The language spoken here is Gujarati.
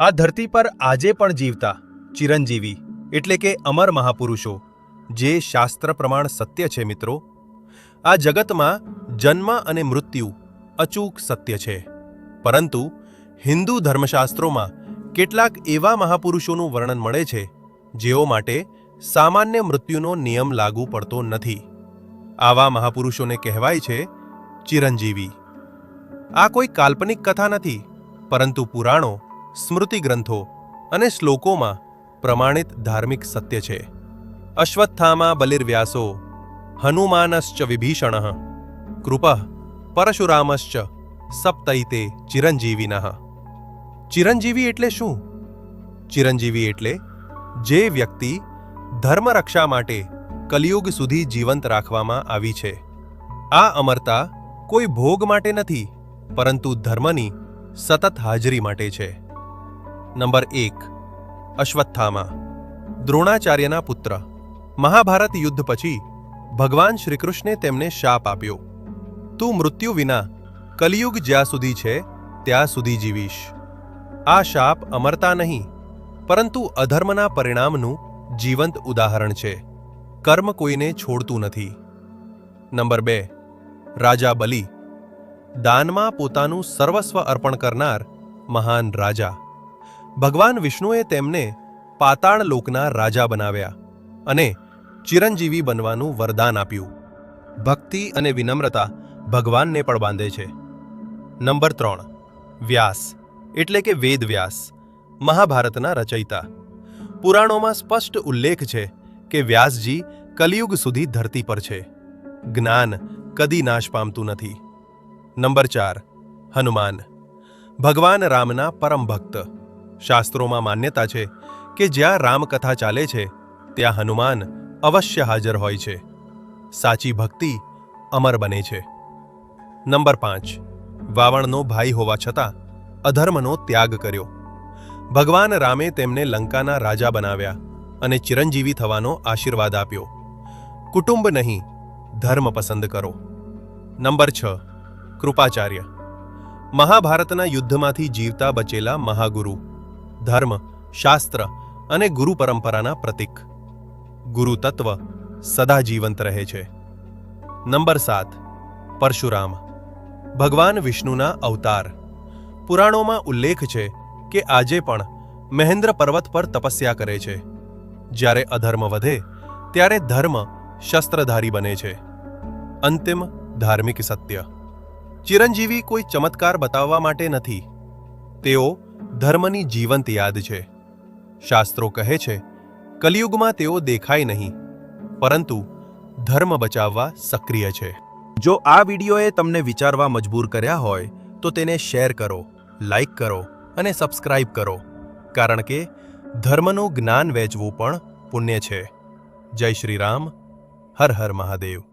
આ ધરતી પર આજે પણ જીવતા, ચિરંજીવી, એટલે કે અમર મહાપુરુષો, જે શાસ્ત્ર પ્રમાણ સત્ય છે મિત્રો, આ જગતમાં જન્મ અને મૃત્યુ અચૂક સત્ય છે. પરંતુ હિન્દુ ધર્મશાસ્ત્રોમાં કેટલાક એવા મહાપુરુષોનું વર્ણન મળે છે, જેઓ માટે સામાન્ય મૃત્યુનો નિયમ લાગુ પડતો નથી. આવા મહાપુરુષોને કહેવાય છે ચિરંજીવી. આ કોઈ કાલ્પનિક કથા નથી, પરંતુ પુરાણો સ્મૃતિ ગ્રંથો અને શ્લોકોમાં પ્રમાણિત ધાર્મિક સત્ય છે. અશ્વત્થામા બલિર્વ્યાસો હનુમાનશ્ચ વિભીષણ કૃપ પરશુરામશ્ચ સપ્તૈતે ચિરંજીવિનઃ. ચિરંજીવી એટલે શું? ચિરંજીવી એટલે જે વ્યક્તિ ધર્મરક્ષા માટે કલિયુગ સુધી જીવંત રાખવામાં આવી છે. આ અમરતા કોઈ ભોગ માટે નથી, પરંતુ ધર્મની સતત હાજરી માટે છે. નંબર એક, અશ્વત્થામા, દ્રોણાચાર્યના પુત્ર. મહાભારત યુદ્ધ પછી, ભગવાન શ્રીકૃષ્ણે તેમને શાપ આપ્યો. તું મૃત્યુ વિના કલિયુગ જ્યાં સુધી છે, ત્યાં સુધી જીવીશ. આ શાપ અમરતા નહીં, પરંતુ અધર્મના પરિણામનું જીવંત ઉદાહરણ છે. કર્મ કોઈને છોડતું નથી. નંબર બે, રાજા બલિ. દાનમાં પોતાનું સર્વસ્વ અર્પણ કરનાર મહાન રાજા. ભગવાન વિષ્ણુએ તેમને પાતાળ લોકના રાજા બનાવ્યા અને ચિરંજીવી બનવાનું વરદાન આપ્યું. ભક્તિ અને વિનમ્રતા ભગવાનને પણ બાંધે છે. નંબર ત્રણ, વ્યાસ, એટલે કે વેદ વ્યાસ, મહાભારતના રચયિતા. પુરાણોમાં સ્પષ્ટ ઉલ્લેખ છે કે વ્યાસજી કલિયુગ સુધી ધરતી પર છે. જ્ઞાન કદી નાશ પામતું નથી. નંબર ચાર, હનુમાન, ભગવાન રામના પરમ ભક્ત શાસ્ત્રોમાં માન્યતા છે કે જ્યાં રામકથા ચાલે છે, ત્યાં હનુમાન અવશ્ય હાજર હોય છે. સાચી ભક્તિ અમર બને છે. નંબર પાંચ. વાવણનો ભાઈ હોવા છતાં અધર્મનો ત્યાગ કર્યો. ભગવાન રામે તેમને લંકાના રાજા બનાવ્યા અને ચિરંજીવી થવાનો આશીર્વાદ આપ્યો. કુટુંબ નહીં, ધર્મ પસંદ કરો. નંબર છ. કૃપાચાર્ય. મહાભારતના યુદ્ધમાંથી જીવતા બચેલા મહાગુરુ. ધર્મ, શાસ્ત્ર અને ગુરુ પરંપરાના પ્રતીક. ગુરુ તત્વ સદા જીવંત રહે છે. નંબર સાત, પરશુરામ. ભગવાન વિષ્ણુના અવતાર. પુરાણોમાં ઉલ્લેખ છે કે આજે પણ મહેન્દ્ર પર્વત પર તપસ્યા કરે છે. જ્યારે અધર્મ વધે, ત્યારે ધર્મ શસ્ત્રધારી બને છે. અંતિમ ધાર્મિક સત્ય. ચિરંજીવી કોઈ ચમત્કાર બતાવવા માટે નથી. તેઓ ધર્મની જીવંત યાદ છે. શાસ્ત્રો કહે છે, કલિયુગમાં તેઓ દેખાય નહીં, પરંતુ ધર્મ બચાવવા સક્રિય છે. જો આ વિડીયોએ તમને વિચારવા મજબૂર કર્યા હોય, તો તેને શેર કરો, લાઈક કરો અને સબસ્ક્રાઇબ કરો, કારણ કે ધર્મનું જ્ઞાન વહેંચવું પણ પુણ્ય છે. જય શ્રી રામ, હર હર મહાદેવ.